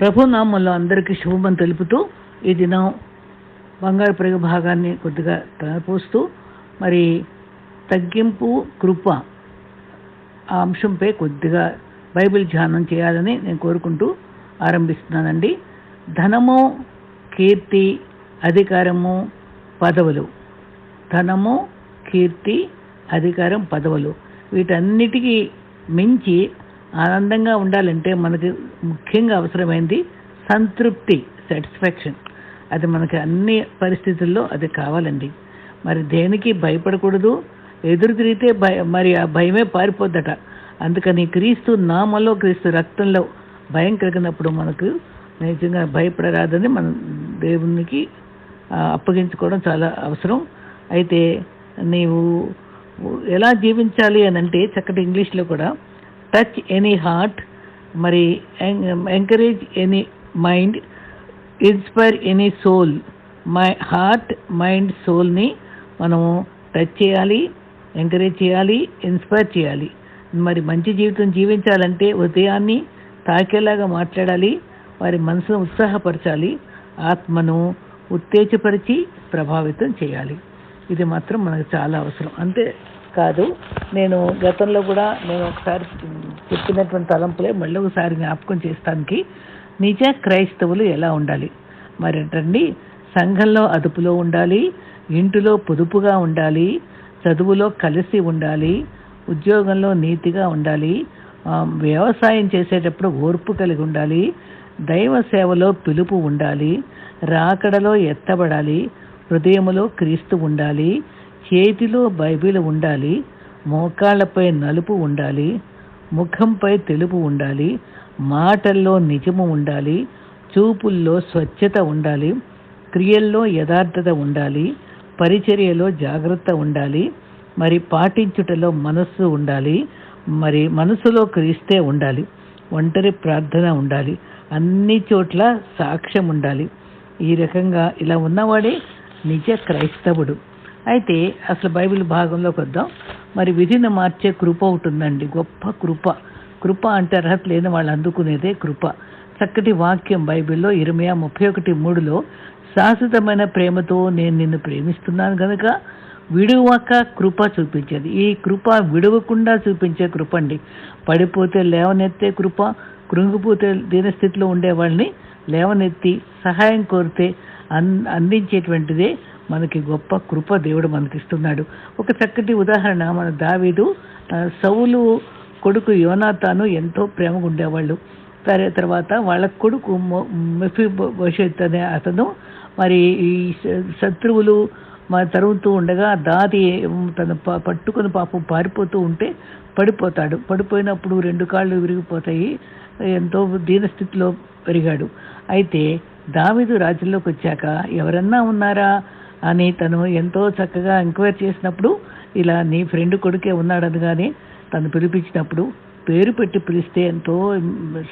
ప్రభు నామంలో అందరికీ శుభమని తెలుపుతూ ఈ దినం బంగారు ప్రేగ భాగాన్ని కొద్దిగా తలపోస్తూ మరి తగ్గింపు కృప ఆ అంశంపై కొద్దిగా బైబిల్ ధ్యానం చేయాలని నేను కోరుకుంటూ ఆరంభిస్తున్నానండి. ధనము కీర్తి అధికారము పదవులు. ధనము కీర్తి అధికారం పదవులు. వీటన్నిటికీ మించి ఆనందంగా ఉండాలంటే మనకి ముఖ్యంగా అవసరమైంది సంతృప్తి సాటిస్ఫాక్షన్ అది మనకి అన్ని పరిస్థితుల్లో అది కావాలండి. మరి దేనికి భయపడకూడదు? ఎదురు తిరిగితే భయ మరి ఆ భయమే పారిపోద్దట. అందుకని క్రీస్తు నామలో క్రీస్తు రక్తంలో భయం కలిగినప్పుడు మనకు నిజంగా భయపడరాదని మనం దేవునికి అప్పగించుకోవడం చాలా అవసరం. అయితే నీవు ఎలా జీవించాలి అని అంటే చక్కటి ఇంగ్లీష్లో కూడా టచ్ ఎనీ హార్ట్ మరి encourage any mind inspire any soul. My heart mind సోల్ని మనము టచ్ చేయాలి ఎంకరేజ్ చేయాలి ఇన్స్పైర్ చేయాలి. మరి మంచి జీవితం జీవించాలంటే ఉదయాన్ని తాకేలాగా మాట్లాడాలి వారి మనసును ఉత్సాహపరచాలి ఆత్మను ఉత్తేజపరిచి ప్రభావితం చేయాలి. ఇది మాత్రం మనకు చాలా అవసరం. అంతే. కాదు. నేను గతంలో కూడా నేను ఒకసారి చెప్పినటువంటి తలంపులే మళ్ళీ ఒకసారి జ్ఞాపకం చేస్తానికి. నిజ క్రైస్తవులు ఎలా ఉండాలి? మరి ఏంటండి సంఘంలో అదుపులో ఉండాలి ఇంటిలో పొదుపుగా ఉండాలి చదువులో కలిసి ఉండాలి ఉద్యోగంలో నీతిగా ఉండాలి వ్యవసాయం చేసేటప్పుడు ఓర్పు కలిగి ఉండాలి దైవ సేవలో పిలుపు ఉండాలి రాకడలో ఎత్తబడాలి హృదయములో క్రీస్తు ఉండాలి చేతిలో బైబిల్ ఉండాలి మోకాళ్ళపై నలుపు ఉండాలి ముఖంపై తెలుపు ఉండాలి మాటల్లో నిజము ఉండాలి చూపుల్లో స్వచ్ఛత ఉండాలి క్రియల్లో యథార్థత ఉండాలి పరిచర్యలో జాగ్రత్త ఉండాలి మరి పాటించుటలో మనస్సు ఉండాలి మరి మనసులో క్రీస్తే ఉండాలి ఒంటరి ప్రార్థన ఉండాలి అన్ని చోట్ల సాక్ష్యం ఉండాలి. ఈ రకంగా ఇలా ఉన్నవాడే నిజ క్రైస్తవుడు. అయితే అసలు బైబిల్ భాగంలోకి వద్దాం. మరి విధిని మార్చే కృప ఉంటుందండి గొప్ప కృప. కృప అంటే అర్హత లేని వాళ్ళు అందుకునేదే కృప. చక్కటి వాక్యం బైబిల్లో ఇరవై ముప్పై ఒకటి మూడులో శాశ్వతమైన ప్రేమతో నేను నిన్ను ప్రేమిస్తున్నాను కనుక విడువక కృప చూపించేది. ఈ కృప విడవకుండా చూపించే కృప అండి. పడిపోతే లేవనెత్తే కృప కృంగిపోతే దీనస్థితిలో ఉండే వాళ్ళని లేవనెత్తి సహాయం కోరితే అన్ అందించేటువంటిదే మనకి గొప్ప కృప దేవుడు మనకి ఇస్తున్నాడు ఒక చక్కటి ఉదాహరణ మన దావీదు సవులు సౌలు కొడుకు యోనాతాను ఎంతో ప్రేమగా ఉండేవాళ్ళు. సరే తర్వాత వాళ్ళ కొడుకు మెఫీ భవిష్యత్ అనే అతను మరి ఈ శ- శత్రువులు మరి తరుగుతూ ఉండగా దాది తన ప- పట్టుకుని పాపం పారిపోతూ ఉంటే పడిపోతాడు. పడిపోయినప్పుడు రెండు కాళ్ళు విరిగిపోతాయి. ఎంతో దీనస్థితిలో పెరిగాడు. అయితే దావిదు రాజ్యంలోకి వచ్చాక ఎవరన్నా ఉన్నారా? అని తను ఎంతో చక్కగా ఎంక్వైరీ చేసినప్పుడు ఇలా నీ ఫ్రెండ్ కొడుకే ఉన్నాడని కానీ తను పిలిపించినప్పుడు పేరు పెట్టి పిలిస్తే ఎంతో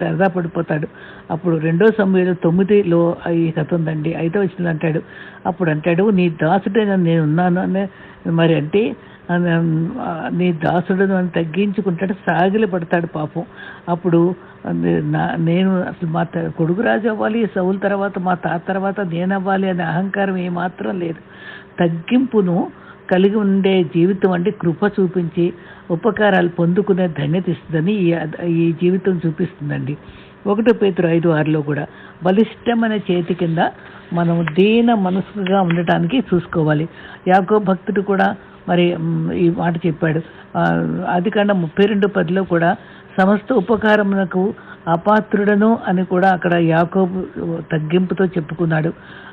సరదా పడిపోతాడు. అప్పుడు రెండో సమయంలో తొమ్మిదిలో ఈ కథ ఉందండి. ఐదో వచ్చింది అంటాడు. అప్పుడు అంటాడు నీ దాసుడైన నేను ఉన్నాను అనే మరి అంటే నీ దాసుడును అని తగ్గించుకుంటాడు సాగిలి పడతాడు పాపం. అప్పుడు నా నేను అసలు మా త- కొడుకు రాజు అవ్వాలి సౌలు తర్వాత మా తాత తర్వాత నేను అవ్వాలి అనే అహంకారం ఏమాత్రం లేదు. తగ్గింపును కలిగి ఉండే జీవితం అంటే కృప చూపించి ఉపకారాలు పొందుకునే ధన్యత ఇస్తుందని ఈ ఈ జీవితం చూపిస్తుందండి. ఒకటో పేతురు ఐదు ఆరులో కూడా బలిష్టమైన చేతి కింద మనం దీన మనసుగా ఉండటానికి చూసుకోవాలి. యాకో భక్తుడు కూడా మరి ఈ మాట చెప్పాడు. అది కన్నా ముప్పై రెండు పదిలో కూడా సమస్త ఉపకారమునకు అపాత్రుడను అని కూడా అక్కడ యాకోబు తగ్గింపుతో చెప్పుకున్నాడు.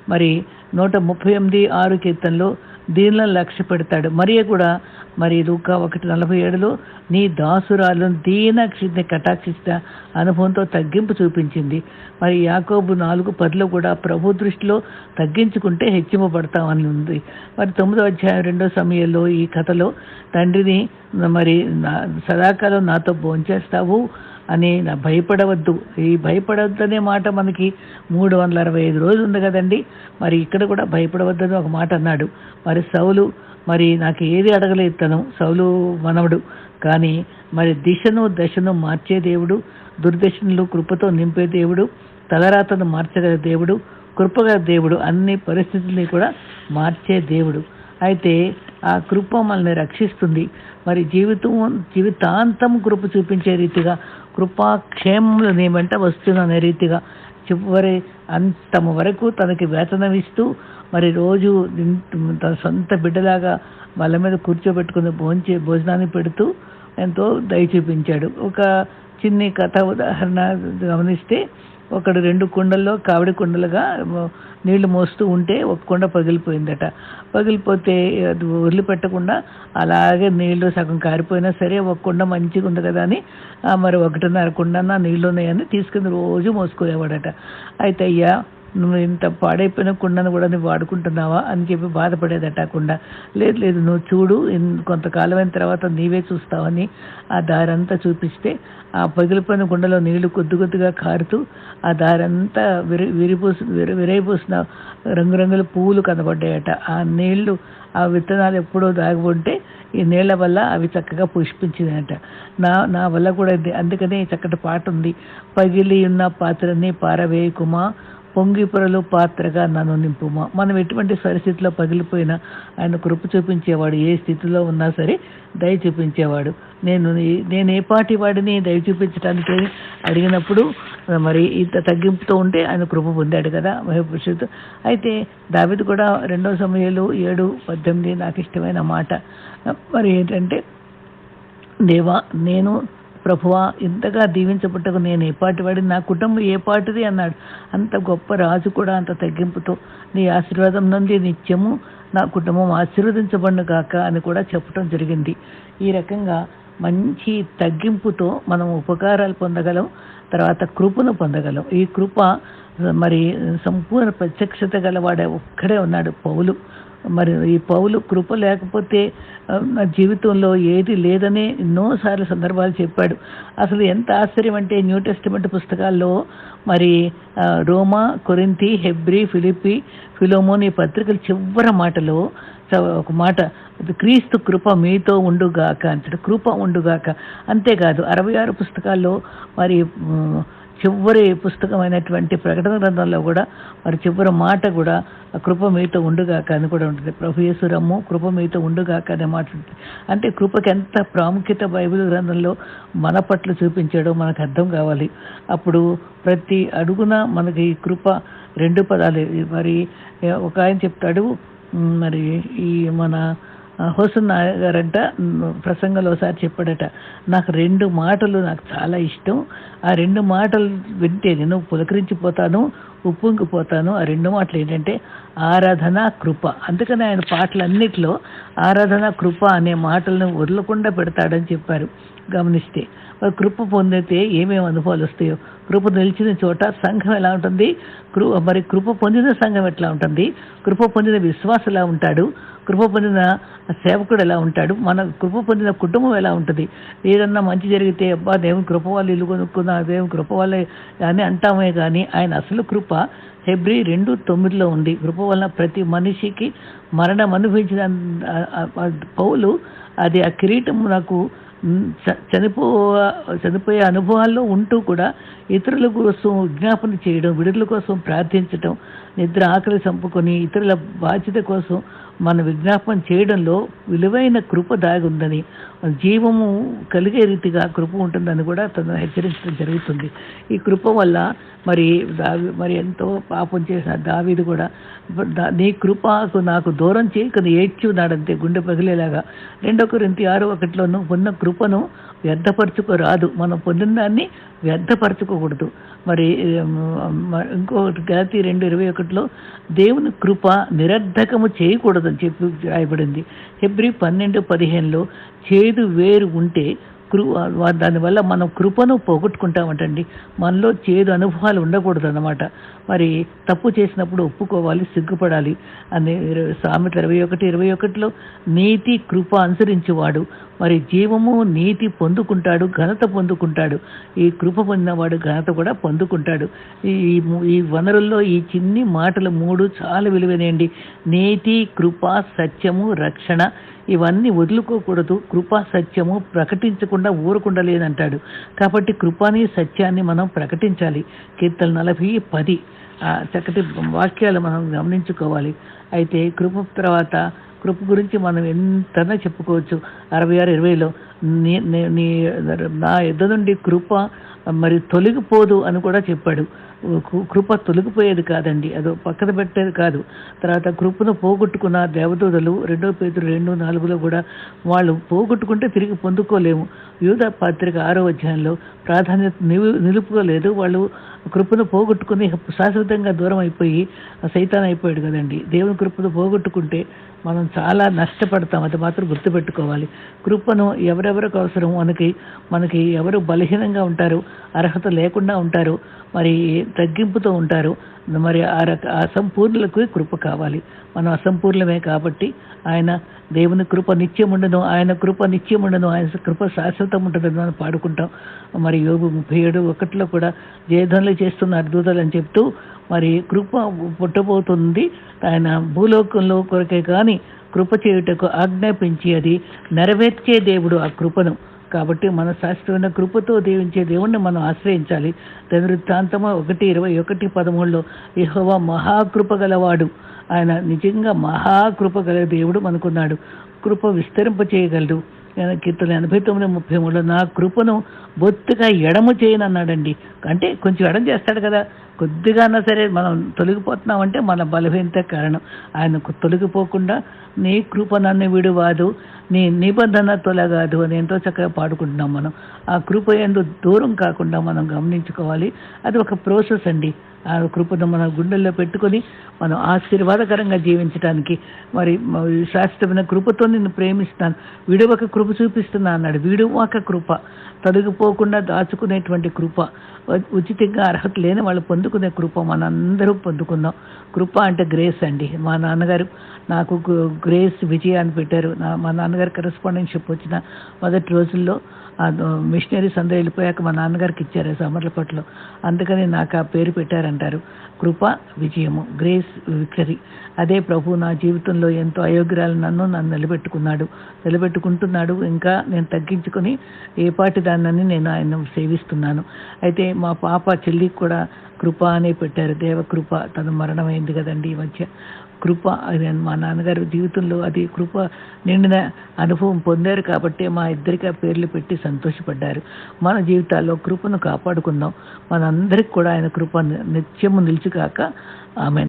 మరి నూట ముప్పై ఎనిమిది ఆరు కీర్తనలో దీనిలో లక్ష్య పెడతాడు. మరియు కూడా మరి లూకా ఒకటి నలభై ఏడులో నీ దాసురాలను దీనక్షిని కటాక్షించిన అనుభవంతో తగ్గింపు చూపించింది. మరి యాకోబు నాలుగు పదిలో కూడా ప్రభు దృష్టిలో తగ్గించుకుంటే హెచ్చింపబడతామని ఉంది మరి తొమ్మిదో అధ్యాయం రెండో సమయంలో ఈ కథలో తండ్రిని మరి నా సదాకాలం నాతో భోంచేస్తావు. అని నా భయపడవద్దు. ఈ భయపడవద్దు అనే మాట మనకి మూడు వందల అరవై ఐదు రోజులు ఉంది కదండి. మరి ఇక్కడ కూడా భయపడవద్దని ఒక మాట అన్నాడు. మరి సౌలు మరి నాకు ఏది అడగలేదు తను. సౌలు మనవడు. కానీ మరి దిశను దశను మార్చే దేవుడు దుర్దశనులు కృపతో నింపే దేవుడు తలరాతను మార్చగల దేవుడు కృపగల దేవుడు అన్ని పరిస్థితుల్ని కూడా మార్చే దేవుడు. అయితే ఆ కృప మనల్ని రక్షిస్తుంది. మరి జీవితం జీవితాంతం కృప చూపించే రీతిగా కృపాక్షేమములు నీ వెంట వస్తున్న రీతిగా చివరి అంతము వరకు తనకి వేతనం ఇస్తూ మరి రోజు తన సొంత బిడ్డలాగా వాళ్ళ మీద కూర్చోబెట్టుకుని భోంచే భోజనాన్ని పెడుతూ ఎంతో దయ చూపించాడు. ఒక చిన్ని కథ ఉదాహరణ గమనిస్తే ఒకడు రెండు కుండల్లో కావిడి కుండలుగా నీళ్ళు మోస్తూ ఉంటే ఒక కుండ పగిలిపోయిందట. పగిలిపోతే అది వదిలిపెట్టకుండా అలాగే నీళ్ళు సగం కారిపోయినా సరే ఒక కుండ మంచిగా ఉంది కదా అని మరి ఒకటిన్నర కుండన్న నీళ్ళు ఉన్నాయని తీసుకుని రోజు మోసుకునేవాడట. అయితే అయ్యా నువ్వు ఇంత పాడైపోయిన కుండను కూడా నువ్వు వాడుకుంటున్నావా అని చెప్పి బాధపడేదట కుండ. లేదు లేదు నువ్వు చూడు కొంతకాలమైన తర్వాత నీవే చూస్తావని ఆ దారంతా చూపిస్తే ఆ పగిలిపోయిన కుండలో నీళ్ళు కొద్ది కొద్దిగా కారుతూ ఆ దారంతా విరి విరిపూసి విరి విరైపోసిన రంగురంగుల పువ్వులు కనబడ్డాయట. ఆ నీళ్ళు ఆ విత్తనాలు ఎప్పుడో దాగిపోతే ఈ నీళ్ళ వల్ల అవి చక్కగా పుష్పించిందట నా నా వల్ల కూడా ఇది. అందుకనే చక్కటి పాట ఉంది. పగిలి ఉన్న పాత్రని పారవేయకుమా? పొంగిపురలు పాత్రగా నన్ను నింపుమా. మనం ఎటువంటి పరిస్థితిలో పగిలిపోయినా ఆయన కృప చూపించేవాడు ఏ స్థితిలో ఉన్నా సరే దయ చూపించేవాడు. నేను నేను ఏ పాటి వాడిని దయ చూపించడానికి అడిగినప్పుడు మరి ఇంత తగ్గింపుతో ఉంటే ఆయన కృప పొందాడు కదా మహిపురుషుడు. అయితే దావిది కూడా రెండో సమయాలు ఏడు పద్దెనిమిది నాకు ఇష్టమైన మాట. మరి ఏంటంటే దేవా నేను ప్రభువా ఇంతగా దీవించబట్టకు నేను ఏపాటి వాడిని? నా కుటుంబం ఏ పాటిది? అన్నాడు. అంత గొప్ప రాజు కూడా అంత తగ్గింపుతో నీ ఆశీర్వాదం నుండి నిత్యము నా కుటుంబం ఆశీర్వదించబడిన కాక అని కూడా చెప్పడం జరిగింది. ఈ రకంగా మంచి తగ్గింపుతో మనం ఉపకారాలు పొందగలం తర్వాత కృపను పొందగలం. ఈ కృప మరి సంపూర్ణ ప్రత్యక్షత గలవాడే ఒక్కడే ఉన్నాడు పౌలు. మరి ఈ పౌలు కృప లేకపోతే జీవితంలో ఏది లేదనే ఎన్నోసార్లు సందర్భాలు చెప్పాడు. అసలు ఎంత ఆశ్చర్యం అంటే న్యూ టెస్టిమెంట్ పుస్తకాల్లో మరి రోమా కొరింతి హెబ్రి ఫిలిపి ఫిలోమోన్ ఈ పత్రికల చివరి మాటలో చ- ఒక మాట క్రీస్తు కృప మీతో ఉండుగాక అంటాడు కృప ఉండుగాక అంతేకాదు అరవై ఆరు పుస్తకాల్లో మరి చివరి పుస్తకమైనటువంటి ప్రకటన గ్రంథంలో కూడా మరి చివరి మాట కూడా ఆ కృప మీతో ఉండుగాక అని కూడా ఉంటుంది. ప్రభు యేసురమ్ము కృప మీతో ఉండుగాక అనే మాట ఉంటుంది. అంటే కృపకి ఎంత ప్రాముఖ్యత బైబిల్ గ్రంథంలో మన పట్ల చూపించాడో మనకు అర్థం కావాలి. అప్పుడు ప్రతి అడుగున మనకి ఈ కృప రెండు పదాలు. మరి ఒక ఆయన చెప్తాడు మరి ఈ మన హోసన్ గారంట ప్రసంగంలో ఒకసారి చెప్పాడట నాకు రెండు మాటలు నాకు చాలా ఇష్టం. ఆ రెండు మాటలు వింటే నేను పులకరించిపోతాను ఉప్పొంగిపోతాను. ఆ రెండు మాటలు ఏంటంటే ఆరాధన కృప. అందుకని ఆయన పాటలన్నిటిలో ఆరాధన కృప అనే మాటలను వదలకుండా పెడతాడని చెప్పారు. గమనిస్తే మరి కృప పొందితే ఏమేమి అనుభవాలు వస్తాయో? కృప నిలిచిన చోట సంఘం ఎలా ఉంటుంది? కృ మరి కృప పొందిన సంఘం ఎట్లా ఉంటుంది? కృప పొందిన విశ్వాసం ఎలా ఉంటాడు? కృప పొందిన సేవకుడు ఎలా ఉంటాడు? మన కృప పొందిన కుటుంబం ఎలా ఉంటుంది? ఏదన్నా మంచి జరిగితే అబ్బా దేవుని కృప వాళ్ళు ఇల్లు కొనుక్కున్నా దేవుని కృప వాళ్ళే అని అంటామే కానీ ఆయన అసలు కృప ఫిబ్రి రెండు తొమ్మిదిలో ఉంది. కృప వలన ప్రతి మనిషికి మరణం అనుభవించిన పౌలు అది ఆ కిరీటం నాకు చ- చనిపో చనిపోయే అనుభవాల్లో ఉంటూ కూడా ఇతరుల కోసం విజ్ఞాపన చేయడం విడుదల కోసం ప్రార్థించడం నిద్ర ఆకలి చంపుకొని ఇతరుల బాధ్యత కోసం మన విజ్ఞాపన చేయడంలో విలువైన కృప దాగి ఉందని జీవము కలిగే రీతిగా కృప ఉంటుందని కూడా తను హెచ్చరించడం జరుగుతుంది. ఈ కృప వల్ల మరి దావి మరి ఎంతో పాపం చేసిన దావీది కూడా దా- నీ కృపకు నాకు దూరం చేయకని ఏడ్చున్నాడంతే గుండె పగిలేలాగా. రెండో కొరింతి ఆరు ఒకటిలోనూ నువ్వు కృపను వ్యర్థపరచుకోరాదు. మనం పొందిన దాన్ని వ్యర్థపరచుకోకూడదు. మరి ఇంకొకటి గలతీ రెండు ఇరవై ఒకటిలో దేవుని కృప నిరర్ధకము చేయకూడదని చెప్పి రాయబడింది. ఫిబ్రి పన్నెండు పదిహేనులో చేదు వేరు ఉంటే కృ వా- దానివల్ల మనం కృపను పోగొట్టుకుంటామంటండి. మనలో చేదు అనుభవాలు ఉండకూడదు అన్నమాట మరి తప్పు చేసినప్పుడు ఒప్పుకోవాలి సిగ్గుపడాలి. అని ఇర- సామెత ఇరవై ఒకటి ఇరవై ఒకటిలో నీతి కృప అనుసరించేవాడు. మరి జీవము నీతి పొందుకుంటాడు ఘనత పొందుకుంటాడు. ఈ కృప పొందినవాడు ఘనత కూడా పొందుకుంటాడు. ఈ ఈ వనరుల్లో ఈ చిన్ని మాటలు మూడు చాలా విలువైనయండి. నీతి కృప సత్యము రక్షణ ఇవన్నీ వదులుకోకూడదు. కృపా సత్యము ప్రకటించకుండా ఊరకుండా లేదంటాడు కాబట్టి కృపాని సత్యాన్ని మనం ప్రకటించాలి. కీర్తన నలభై పది. చక్కటి వాక్యాలు మనం గమనించుకోవాలి. అయితే కృప తర్వాత కృప గురించి మనం ఎంతనే చెప్పుకోవచ్చు. అరవై ఆరు ఇరవైలో నీ నీ- నా ఎద్ద నుండి కృప మరి తొలగిపోదు అని కూడా చెప్పాడు. కృప తొలగిపోయేది కాదండి. అది పక్కన పెట్టేది కాదు. తర్వాత కృపను పోగొట్టుకున్న దేవదూతలు రెండో పేదలు రెండు నాలుగులో కూడా వాళ్ళు పోగొట్టుకుంటే తిరిగి పొందుకోలేము. యూధ పత్రిక ఆరో అధ్యాయంలో ప్రాధాన్యత నిలుపుకోలేదు. వాళ్ళు కృపను పోగొట్టుకుని శాశ్వతంగా దూరం అయిపోయి సైతాన్ అయిపోయాడు కదండి. దేవుని కృపను పోగొట్టుకుంటే మనం చాలా నష్టపడతాం. అది మాత్రం గుర్తుపెట్టుకోవాలి. కృపను ఎవరెవరికి అవసరం మనకి మనకి ఎవరు బలహీనంగా ఉంటారు అర్హత లేకుండా ఉంటారు మరి తగ్గింపుతో ఉంటారు. మరి ఆ రక అసంపూర్ణులకు కృప కావాలి. మనం అసంపూర్ణమే కాబట్టి ఆయన దేవుని కృప నిత్యం ఉండను ఆయన కృప నిత్యం ఉండను ఆయన కృప శాశ్వతం ఉంటుందని మనం పాడుకుంటాం. మరి యోగు ముప్పై ఏడు ఒకటిలో కూడా జయధనులు చేస్తున్న అద్భుతాలు అని చెప్తూ మరి కృప పుట్టబోతుంది. ఆయన భూలోకంలో కొరకే కానీ కృప చేయుటకు ఆజ్ఞాపించి అది నెరవేర్చే దేవుడు ఆ కృపను. కాబట్టి మన శాస్త్రమైన కృపతో దీవించే దేవుణ్ణి మనం ఆశ్రయించాలి. దినవృత్తాంతము ఒకటి ఇరవై ఒకటి పదమూడులో యెహోవా మహాకృప గలవాడు. ఆయన నిజంగా మహాకృప గల దేవుడు మనకున్నాడు. కృప విస్తరింప చేయగలడు. ఆయన కీర్తన ఎనభై తొమ్మిది ముప్పై మూడులో నా కృపను బొత్తుగా ఎడము చేయనన్నాడండి అంటే కొంచెం ఎడం చేస్తాడు కదా. కొద్దిగా అన్నా సరే మనం తొలగిపోతున్నామంటే మన బలహీనత కారణం. ఆయన తొలగిపోకుండా నీ కృప నన్ను విడువాదు. నీ నిబంధన తొలగాదు అని ఎంతో చక్కగా పాడుకుంటున్నాం మనం. ఆ కృప ఎందు దూరం కాకుండా మనం గమనించుకోవాలి. అది ఒక ప్రాసెస్ అండి. ఆ కృపను మన గుండెల్లో పెట్టుకొని మనం ఆశీర్వాదకరంగా జీవించడానికి మరి శాశ్వతమైన కృపతో నిన్ను ప్రేమిస్తాను. విడువక కృప చూపిస్తున్నా అన్నాడు. విడువక కృప. తొలగిపోకుండా దాచుకునేటువంటి కృప. ఉచితంగా అర్హత లేని వాళ్ళు పొందుకునే కృప మనందరూ పొందుకుందాం. కృప అంటే గ్రేస్ అండి. మా నాన్నగారు నాకు గ్రేస్ విజయ అని పెట్టారు. నా మా నాన్నగారు కరెస్పాండెన్షిప్ వచ్చిన మొదటి రోజుల్లో మిషనరీస్ అందరూ వెళ్ళిపోయాక మా నాన్నగారికి ఇచ్చారు సమర్లపట్లో అందుకని నాకు ఆ పేరు పెట్టారంటారు. కృప విజయము గ్రేస్ విక్టరీ. అదే ప్రభు నా జీవితంలో ఎంతో అయోగ్యాలు నన్ను నన్ను నిలబెట్టుకున్నాడు. నిలబెట్టుకుంటున్నాడు. ఇంకా నేను తగ్గించుకొని ఏ పాటి దాన్నని నేను ఆయన సేవిస్తున్నాను. అయితే మా పాప చెల్లికి కూడా కృప అనే పెట్టారు. దేవకృప తను మరణమైంది కదండి ఈ మధ్య. కృప అది మా నాన్నగారు జీవితంలో అది కృప నిండిన అనుభవం పొందారు కాబట్టి మా ఇద్దరికి ఆ పేర్లు పెట్టి సంతోషపడ్డారు. మన జీవితాల్లో కృపను కాపాడుకుందాం. మనందరికి కూడా ఆయన కృప నిత్యము నిలిచికాక ఆమె